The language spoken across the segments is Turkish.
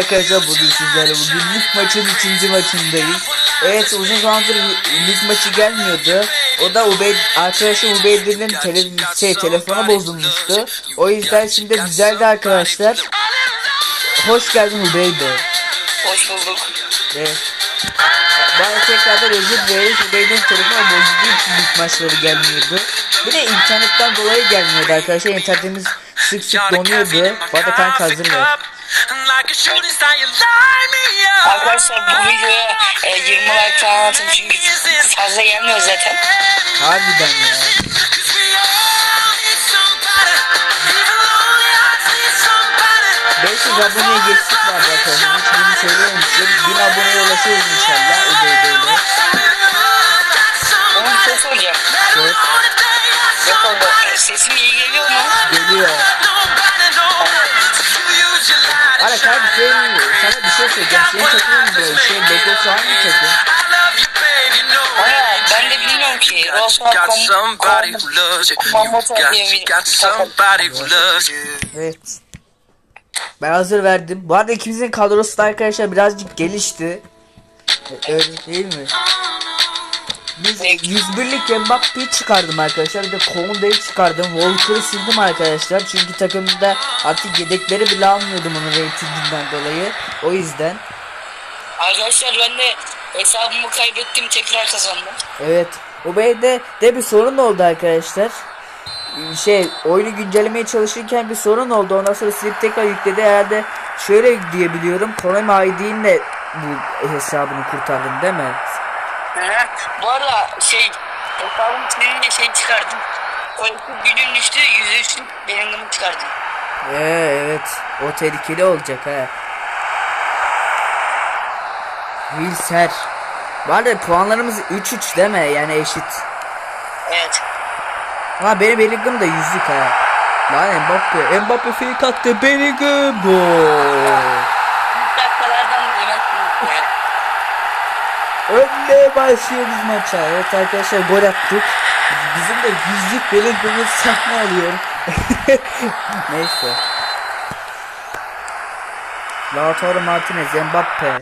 Arkadaşlar bugün sizlerle bugün lig maçın ikinci maçındayız. Evet uzun zamandır lig maçı gelmiyordu. O da Ubey arkadaşım Ubeydi'nin tele, şey, telefonu bozulmuştu. O yüzden şimdi düzeldi arkadaşlar. Hoş geldin Ubeydi. Hoş bulduk. Evet. Bana tekrardan özür dileriz. Ubeydi'nin telefonu bozulduğu için lig maçları gelmiyordu. Bir de internetten dolayı gelmiyordu arkadaşlar. İnternetimiz sık sık donuyordu. Bu arada kanka. Arkadaşlar bu videoya e, 20 like falan atın çünkü fazla gelmiyor zaten. Harbiden ya. 500 aboneye geçtik var bakalım. Hiç bunu söylememiştim. 1000 aboneye ulaşıyoruz inşallah. Ubeyde'yle. Onun ses soracağım. Sor. Oldu. Sesim iyi geliyor mu? Geliyor. Ara senin, sana bir şey söyleyeceğim. Senin takımın mı böyle şey logosu hangi takım? Ben de bilmiyorum ki. Got somebody who loves you. Evet. Ben hazır verdim. Bu arada ikimizin kadrosu da arkadaşlar birazcık gelişti. Öyle değil mi? Biz 101'lik Mbappe'yi çıkardım arkadaşlar. Bir de Konde'yi çıkardım. Walker'ı sildim arkadaşlar. Çünkü takımda artık yedekleri bile almıyordum onun reytinginden dolayı. O yüzden. Arkadaşlar ben de hesabımı kaybettim tekrar kazandım. Evet. O beyde de bir sorun oldu arkadaşlar. Şey oyunu güncellemeye çalışırken bir sorun oldu. Ondan sonra silip tekrar yükledi. Herhalde şöyle diyebiliyorum. Konami ID'inle bu hesabını kurtardın değil mi? Hı. Bu arada şey hesabım silince şey çıkardım. İki günün düştü yüzde üçlük benim çıkardım. Ee, evet. O tehlikeli olacak ha. Wilser. Bu arada puanlarımız 3-3 değil mi? Yani eşit. Evet. Ama benim Bellingham da yüzlük ha. Lan Mbappe. Mbappe fake attı. Bellingham. Gol. Önde başlıyoruz maça. Evet arkadaşlar gol attık. Bizim de yüzlük Bellingham'ın sahne alıyor. Neyse. Lautaro Martinez, Mbappe.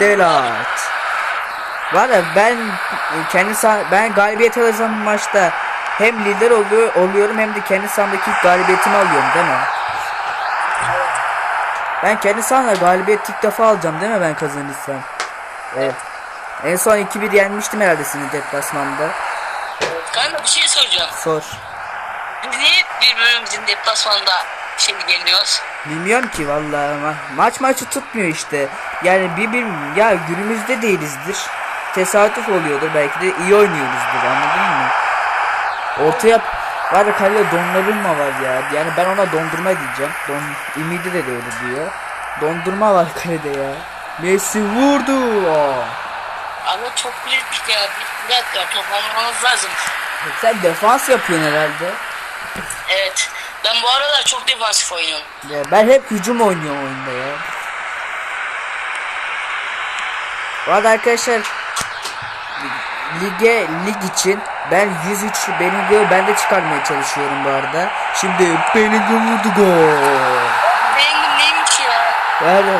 Delat. Var ya ben kendi ben galibiyet alırsam maçta hem lider oluyor oluyorum hem de kendi sahamdaki galibiyetimi alıyorum değil mi? Ben kendi sahamda galibiyet ilk defa alacağım değil mi ben kazanırsam? Evet. En son 2-1 yenmiştim herhalde seni deplasmanda. Kanka bir şey soracağım. Sor. Biz niye hep birbirimizin deplasmanda şey geliyoruz? Bilmiyorum ki vallahi ama maç maçı tutmuyor işte. Yani bir bir ya günümüzde değilizdir. Tesadüf oluyordur belki de iyi oynuyoruzdur anladın mı? Ortaya var ya kalede dondurma var ya. Yani ben ona dondurma diyeceğim. Don Ümidi de, de öyle diyor. Dondurma var kalede ya. Messi vurdu. Ama çok ya. Bir, bir dakika toparlamamız lazım. Sen defans yapıyorsun herhalde. Evet. Ben bu aralar çok defansif oynuyorum. Ya ben hep hücum oynuyorum oyunda ya. Bu arada arkadaşlar lige lig için ben 103 Bellingham'ı ben de çıkarmaya çalışıyorum bu arada. Şimdi Bellingham vurdu gol. Yani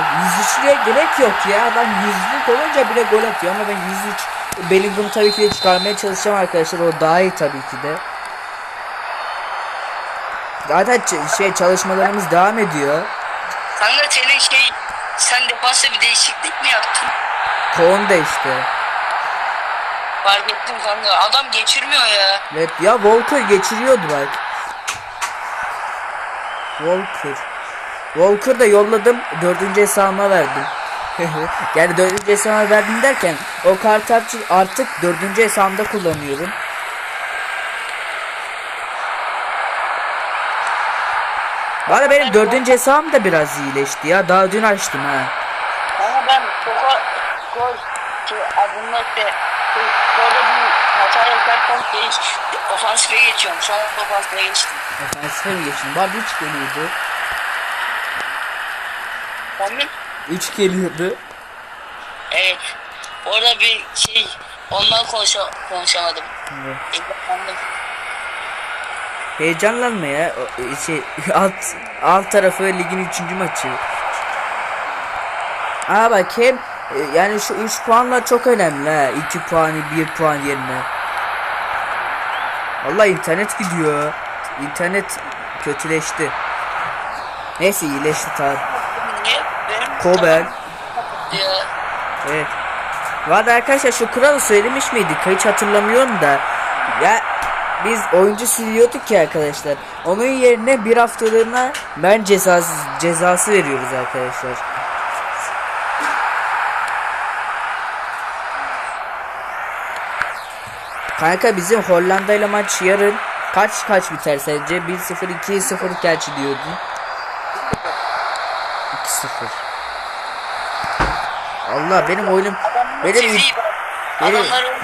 103'lüğe gerek yok ya. Adam 100'lük olunca bile gol atıyor ama ben 103 Bellingham tabii ki de çıkarmaya çalışacağım arkadaşlar. O daha iyi tabii ki de. Zaten şey çalışmalarımız devam ediyor. Kanka senin şey sen defansta bir değişiklik mi yaptın? Konda işte. Fark ettim kanka. Adam geçirmiyor ya. Evet ya Walker geçiriyordu bak. Walker. Walker da yolladım. Dördüncü hesabıma verdim. yani dördüncü hesabıma verdim derken o kartı artık- dördüncü hesabımda kullanıyorum. Arada benim dördüncü hesabım da biraz iyileşti ya. Daha dün açtım ha. Ama ben topa gol ki adımla işte böyle bir hata yaparken geç ofansife geçiyorum. Şu an ofansife geçtim. Ofansife mi geçtim? Bari 3 geliyordu. Tamam. 3 geliyordu. Evet. Orada bir şey ondan konuşa konuşamadım. Evet. Ekranlandım. Heyecanlanma ya. O, e, Şey alt alt tarafı ligin 3. maçı. Aa bak hem e, yani şu 3 puanlar çok önemli ha. 2 puanı 1 puan yerine. Allah internet gidiyor. İnternet kötüleşti. Neyse iyileşti tamam. Ya, Evet. Vardı arkadaşlar şu kuralı söylemiş miydik? Hiç hatırlamıyorum da. Ya biz oyuncu siliyorduk ya arkadaşlar. Onun yerine bir haftalığına ben cezası cezası veriyoruz arkadaşlar. Kanka bizim Hollanda ile maç yarın kaç kaç biter sence? 1-0 2-0 gerçi diyordun. 2-0. Allah benim oyunum adamların benim bak. benim- Adamların,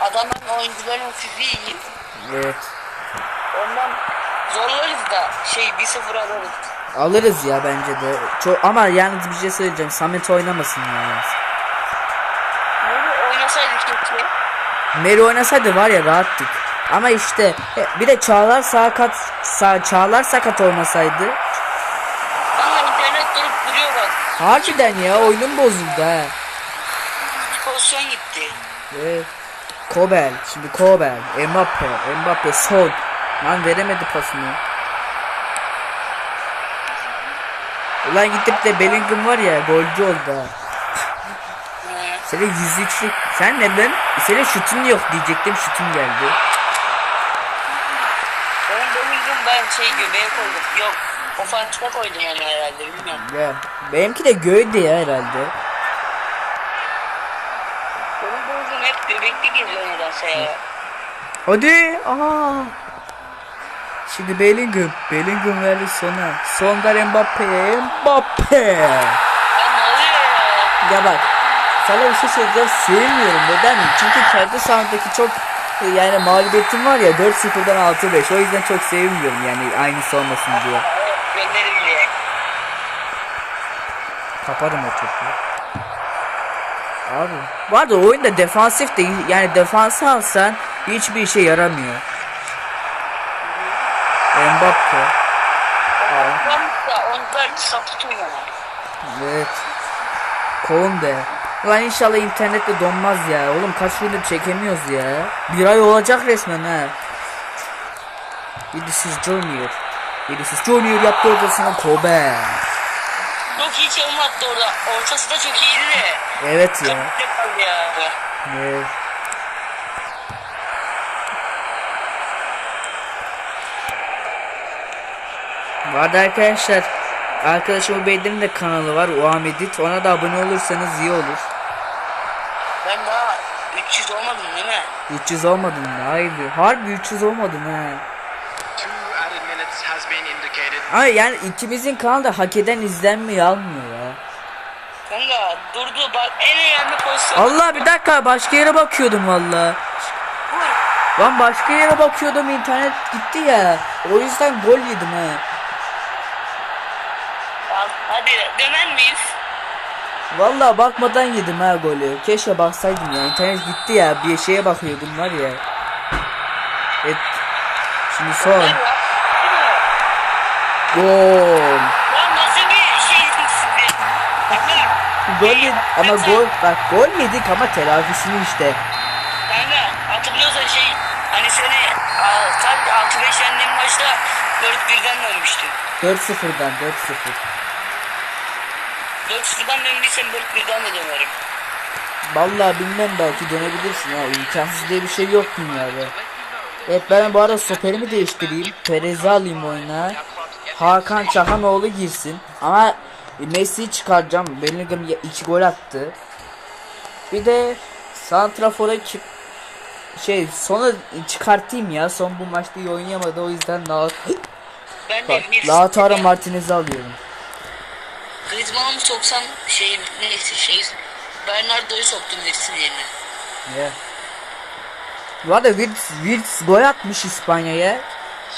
adamların oyuncuların iyi. evet. Ondan zorlarız da şey 1-0 alırız. Alırız ya bence de. Çok ama yalnız bir şey söyleyeceğim. Samet oynamasın ya. Böyle oynasaydık keşke. Meri oynasaydı var ya rahattık. Ama işte he, bir de Çağlar sakat sağ Çağlar sakat olmasaydı Ama internet durup duruyor bak. Harbiden ya oyunun bozuldu ha. Pozisyon gitti. Evet. Kobel, şimdi Kobel, Mbappe, Mbappe son. Lan veremedi pasını. Ulan gidip de Bellingham var ya golcü oldu ha. Senin 103'lük sen neden? Senin şutun yok diyecektim şutun geldi. benim Bellingham ben şey göbeğe koydum. Yok. Ofansife koydum yani herhalde bilmiyorum. Ya benimki de göğdü ya herhalde. Benim Bellingham hep göbekli geziyor nedense ya. Hadi. Aha. Şimdi Bellingham. Bellingham verdi sona. Sondan. Mbappe. Ya? Ya bak. Sana bir şey söyleyeceğim. Sevmiyorum. Neden? Çünkü kendi sahamdaki çok e, yani mağlubiyetim var ya 4-0'dan 6-5. O yüzden çok sevmiyorum yani aynısı olmasın diye. Gönderin diye. Kaparım o topu. Abi. Bu arada oyunda defansif değil. Yani defansı alsan hiçbir işe yaramıyor. Mbappe. De sapıtıyor yani. Evet. Konde. Lan inşallah internette donmaz ya. Oğlum kaç gündür çekemiyoruz ya. Bir ay olacak resmen ha. Birisiz Junior. Birisiz Junior yaptı ortasına Kobe. Çok iyi çalım attı orada. Ortası da çok iyiydi de. Evet ya. Evet. Vardı arkadaşlar. Arkadaşım Ubeyd'in de kanalı var. Uam Edit. Ona da abone olursanız iyi olur. Ben daha 300 olmadım değil mi? 300 olmadın mı? Hayır. Harbi 300 olmadın ha. Ama yani ikimizin kanalı da hak eden izlenmeyi almıyor ya. Kanka durdu bak en önemli pozisyon. Allah bir dakika başka yere bakıyordum valla. Lan başka yere bakıyordum internet gitti ya. O yüzden gol yedim ha. Hadi döner miyiz? Valla bakmadan yedim ha golü. Keşke baksaydım ya. İnternet gitti ya. Bir şeye bakıyordum var ya. Evet. Şimdi son. Gol. Lan nasıl bir şey ya? Kanka. Gol yedik ama gol bak gol yedik ama telafisini işte. Kanka hatırlıyorsan şey hani seni a, tak 6-5 yendiğin maçta 4-1'den dönmüştün. 4-0'dan 4-0. 4-0'dan döndüysen 4-1'den de dönerim. Vallahi bilmem belki dönebilirsin ha. İmkansız diye bir şey yok dünyada. Evet ben bu arada stoperimi değiştireyim. Perez'i alayım oyuna. Hakan Çahanoğlu girsin. Ama Messi'yi çıkaracağım. Bellingham 2 gol attı. Bir de Santrafor'a ki şey sona çıkartayım ya. Son bu maçta iyi oynayamadı. O yüzden bir Lautaro Martinez'i alıyorum. Griezmann'ı mı soksam şey neyse şey Bernardo'yu soktum Virts'in yerine. Yeah. Bu arada Wirtz, Wirtz gol atmış İspanya'ya.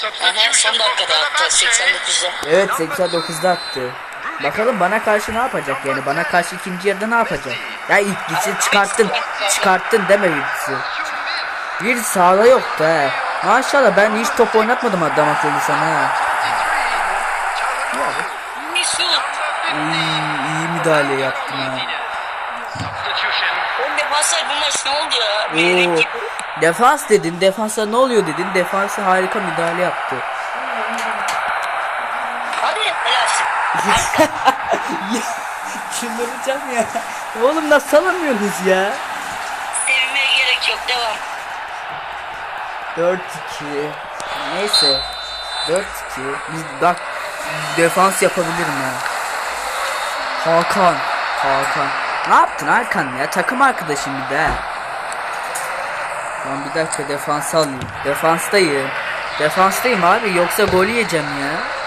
Aha son dakikada attı 89'da. Evet 89'da attı. Bakalım bana karşı ne yapacak yani bana karşı ikinci yarıda ne yapacak? Ya ilk gitsin çıkarttın çıkarttın deme Wirtz'i. Wirtz sağda yoktu he. Maşallah ben hiç top oynatmadım adam akıllı sana ha. 23, Çalhanoğlu. Mesut. İyi, iyi müdahale yaptın ha. Oğlum defanslar bunlar ne oldu ya? Bir Oo. Defans dedin, defansa ne oluyor dedin, defansa harika müdahale yaptı. Hadi helalsin. Çıldıracağım ya. Oğlum nasıl salamıyorsunuz ya? Sevinmeye gerek yok. Devam. 4-2. Neyse. 4-2. Biz bak defans yapabilirim ya. Hakan. Hakan. Ne yaptın Hakan ya? Takım arkadaşım bir de. Lan bir dakika defans alayım. Defanstayım. Defanstayım abi yoksa gol yiyeceğim ya.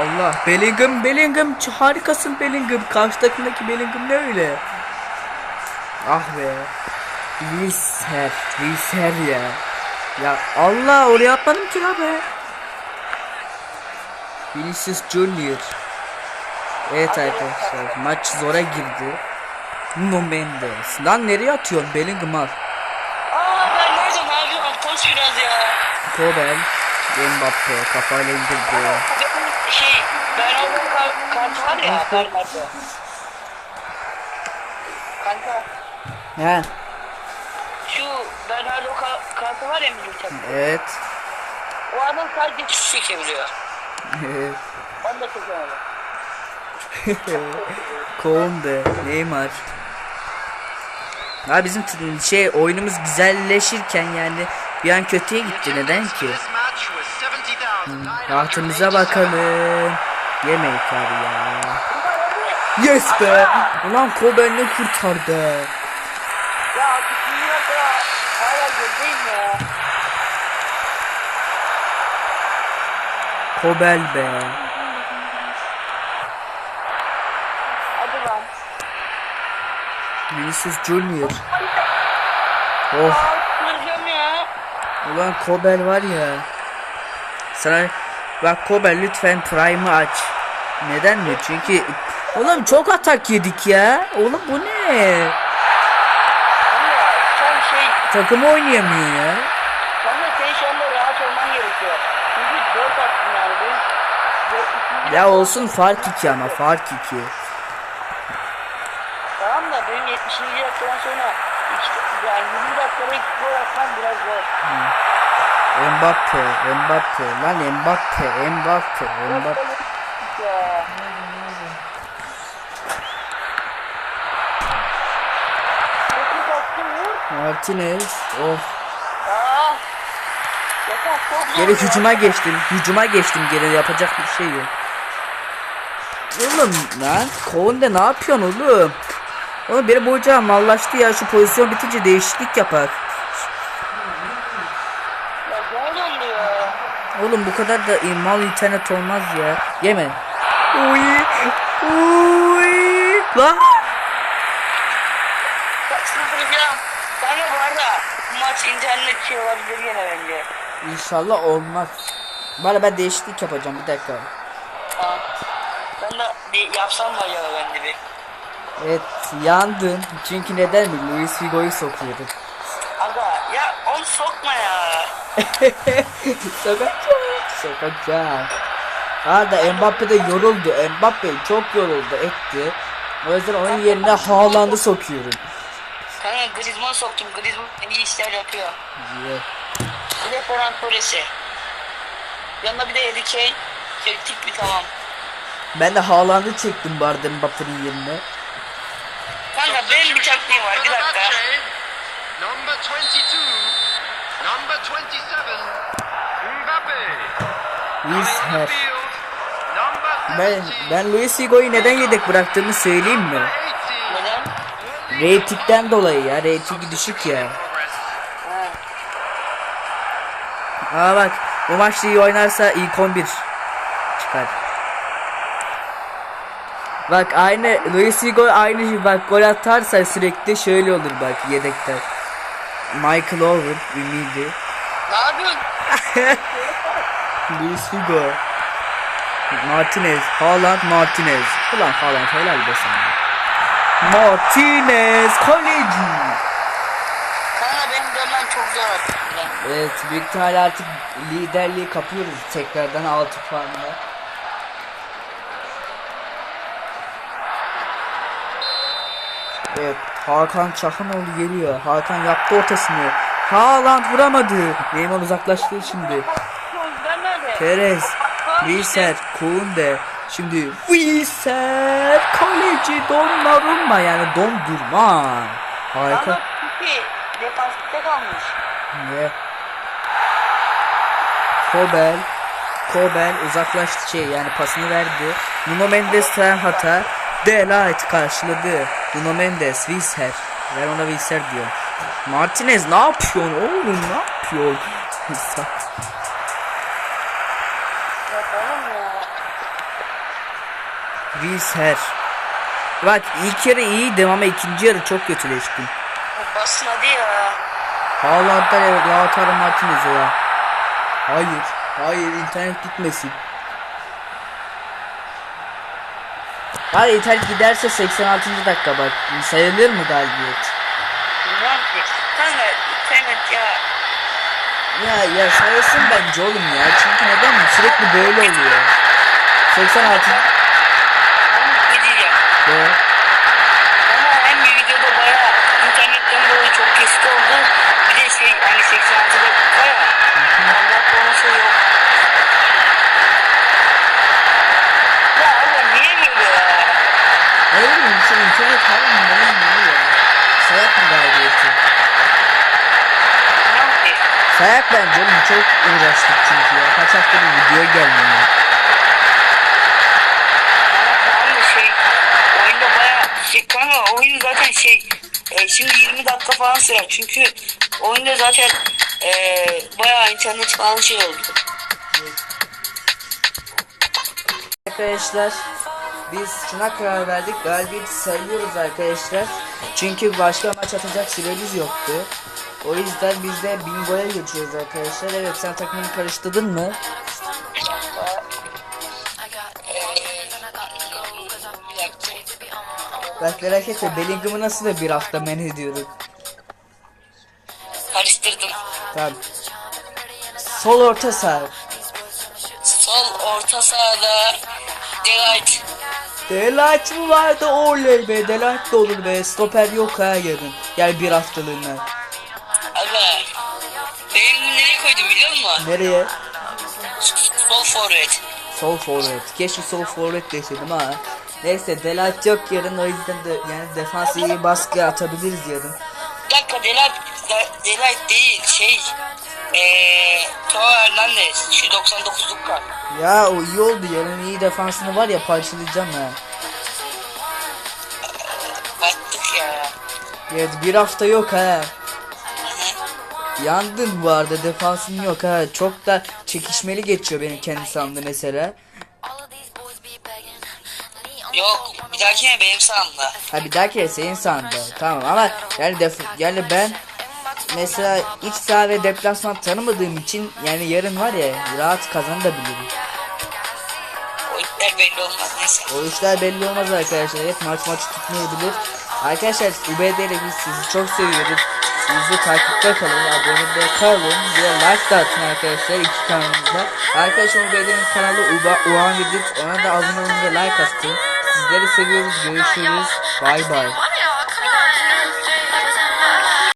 Allah Bellingham Bellingham. Harikasın Bellingham. Karşı takımdaki Bellingham ne öyle? Ah be. Wilser Wilser ya. Ya Allah oraya atmadım ki la be. Vinicius Junior Evet arkadaşlar maç zora girdi Nuno Mendes Lan nereye atıyorsun Bellingham al Aa ben nerede ne yapıyorum? Koş biraz ya. Kobel Mbappe kafayla indirdi Şey Bernardo kar- kartı var ya. Bernardo. Kanka He şu Bernardo ka- kartı var ya bizim takım. Evet O adam sadece şu çekebiliyor. Evet Onu da çekemedi. Konde, Neymar. Ya bizim şey oyunumuz güzelleşirken yani bir an kötüye gitti neden ki? 70,900 Rahatımıza bakalım. Yemeyin abi ya. Yes be. Ulan Kobe ne kurtardı. Kobel be. Hadi lan. Vinicius Junior. Oh. Ulan Kobel var ya. Sana bak Kobel lütfen Prime'ı aç. Neden mi? Çünkü Oğlum çok atak yedik ya. Oğlum bu ne? Şey Takımı oynayamıyor ya. Kanka senin şu anda rahat olman gerekiyor. Çünkü 4 attın yani. Benim 4 ikinci Ya olsun fark 2 ama fark 2. Tamam da benim 70. dakikadan sonra iki, yani 20 dakikada iki gol atmam biraz zor. Mbappe, Mbappe, lan Mbappe, Mbappe, Mbappe. Martinez, çok zor Geri hücuma geçtim, hücuma geçtim geri yapacak bir şey yok. Oğlum lan, Konde ne yapıyorsun oğlum? Oğlum benim bu hocam mallaştı ya şu pozisyon bitince değişiklik yapak. Ya ya. Oğlum bu kadar da mal internet olmaz ya. Yeme. Uy. Uy. Lan. Bak sızdıracağım. Kanka bu arada maç internet şey olabilir yine bence. İnşallah olmaz. Bana ben değişiklik yapacağım bir dakika. Aa. Ben de bir yapsam mı acaba ben de bir? Evet yandın. Çünkü neden mi? Luis Figo'yu sokuyordu. Aga ya onu sokma ya. Sokacağım. Sokacağım. Arada Mbappe de yoruldu. Mbappe çok yoruldu etti. O yüzden onun yerine Haaland'ı sokuyorum. Kanka Griezmann soktum. Griezmann iyi işler yapıyor. Ye. Bir de Ferran Torres'i. Yanına bir de Harry Kane. Çektik mi tamam. Ben de Haaland'ı çektim bu arada Mbappe'nin yerine. Kanka benim bir taktiğim var. Bir dakika. Number 22. Number 27. Mbappe. Luis Her. Ben, 17. ben Luis Figo'yu neden yedek bıraktığımı söyleyeyim mi? 18. Neden? Ratingden dolayı ya. Ratingi düşük ya. Aa bak bu maçta iyi oynarsa ilk 11 çıkar. Bak aynı Luis Figo aynı bak gol atarsa sürekli şöyle olur bak yedekten. Michael Owen ümidi. Ne yapıyorsun? Luis Figo. Martinez, Haaland, Martinez. Ulan Haaland helal be sana. Martinez kaleci. Kanka benim dönmem çok zor. Evet büyük ihtimalle artık liderliği kapıyoruz tekrardan 6 puanla. Evet Hakan Çakanoğlu geliyor. Hakan yaptı ortasını. Haaland vuramadı. Neymar uzaklaştı şimdi. Perez, Wilser, Kounde. Şimdi Wilser kaleci Donnarumma yani dondurma. Harika. Defansifte kalmış. Ve Kobel Kobel uzaklaştı şey yani pasını verdi. Nuno Mendes'ten hata. Delight karşıladı. Nuno Mendes, Wilser. Ben ona Wilser diyor. Martinez ne yapıyorsun oğlum ne yapıyorsun? Wilser. Bak ilk yarı iyiydim ama ikinci yarı çok kötüleştim. Basın hadi ya. Haaland'dan evet Lautaro Martinez ya. Hayır. Hayır internet gitmesin. Hayır internet giderse 86. dakika bak. Sayılır mı galibiyet? Bilmem ki. Kanka internet ya. Ya ya sayılsın bence oğlum ya. Çünkü neden mi? Sürekli böyle oluyor. 86. Ama ne diyeceğim. Ve Ama hem videoda bayağı internetten dolayı çok kesit oldu. Bir de şey hani 86 dakika ya. Ondan konusu yok. Ya aga niye böyle ya? Bileyim şu internet falan mı? Ne ya. Sayak mı galibiyeti? Sayak bence oğlum çok uğraştık çünkü ya. Kaç haftadır video gelmiyor. Da şey oyunda bayağı şey kanka oyun zaten şey e, şimdi 20 dakika falan sürer çünkü oyunda zaten e, bayağı internet falan şey oldu. Arkadaşlar biz şuna karar verdik galibiyeti sayıyoruz arkadaşlar çünkü başka maç atacak süremiz yoktu o yüzden biz de bingoya geçiyoruz arkadaşlar evet sen takımını karıştırdın mı? Bak merak etme Bellingham'ı nasıl da bir hafta men ediyorum Karıştırdım. Tamam Sol orta saha Sol orta sahada Delight. Delight mı vardı oley be Delight de olur be Stoper yok ha yarın Gel bir haftalığına Aga. Benim nereye koydum biliyor musun? Nereye? Sol forvet. Sol forvet. Keşke sol forvet deseydim ha. Neyse Delight yok yarın o yüzden de yani defans iyi baskı atabiliriz yarın. Bir dakika Delight, Delight değil şey. Eee Teo Hernandez şu 99'luk kart. Ya o iyi oldu yarın iyi defansını var ya parçalayacağım ha. Battık ya. Evet bir hafta yok ha. Yandın bu arada defansın yok ha. Çok da çekişmeli geçiyor benim kendi sandığım mesela. Yok bir dahakine benim sağımda. Ha bir dahaki senin sandığın. Tamam ama yani def yani ben mesela iç saha ve deplasman tanımadığım için yani yarın var ya rahat kazanabilirim. O işler belli olmaz neyse. O işler belli olmaz arkadaşlar. Hep maç maç tutmayabilir. Arkadaşlar UBD'yle biz sizi çok seviyoruz. Bizi takipte kalın, abone de kalın. Bir de like da atın arkadaşlar iki kanalımızda. Arkadaşlar UBD'nin kanalı Uba Uğan Yedit. Ona da abone olun ve like atın. Sizleri seviyoruz. Görüşürüz. Bay bay.